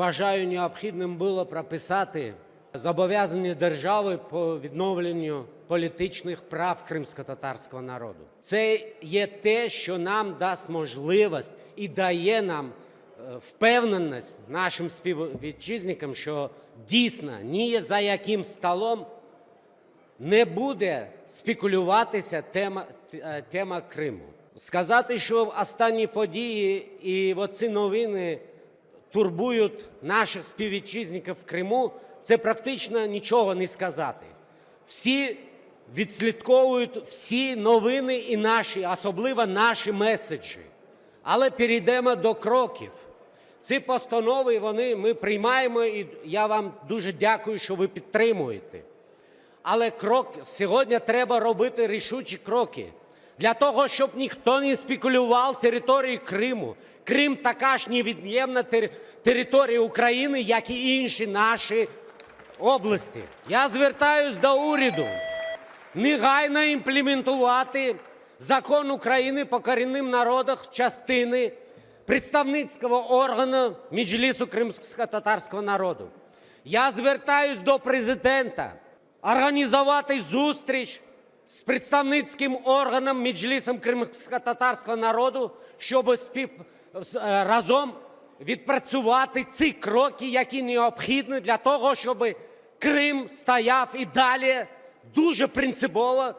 вважаю необхідним було прописати зобов'язання держави по відновленню політичних прав кримсько-татарського народу. Це є те, що нам дасть можливість і дає нам е, впевненість нашим співвітчизникам, що дійсно ні за яким столом не буде спекулюватися тема, е, тема Криму. Сказати, що останні події і оці новини турбують наших співвітчизників в Криму, це практично нічого не сказати. Всі відслідковують всі новини і наші, особливо наші меседжі. Але перейдемо до кроків. Ці постанови вони ми приймаємо, і я вам дуже дякую, що ви підтримуєте. Але крок сьогодні треба робити рішучі кроки для того, щоб ніхто не спекулював територією Криму. Крим така ж невід'ємна тери- територія України, як і інші наші області. Я звертаюсь до уряду негайно імплементувати закон України по корінним народам в частини представницького органу Меджлісу кримсько-татарського народу. Я звертаюсь до президента організувати зустріч з представницьким органом Міджлісом кримськотатарського народу, щоб спів... е, разом відпрацювати ці кроки, які необхідні для того, щоб Крим стояв і далі дуже принципово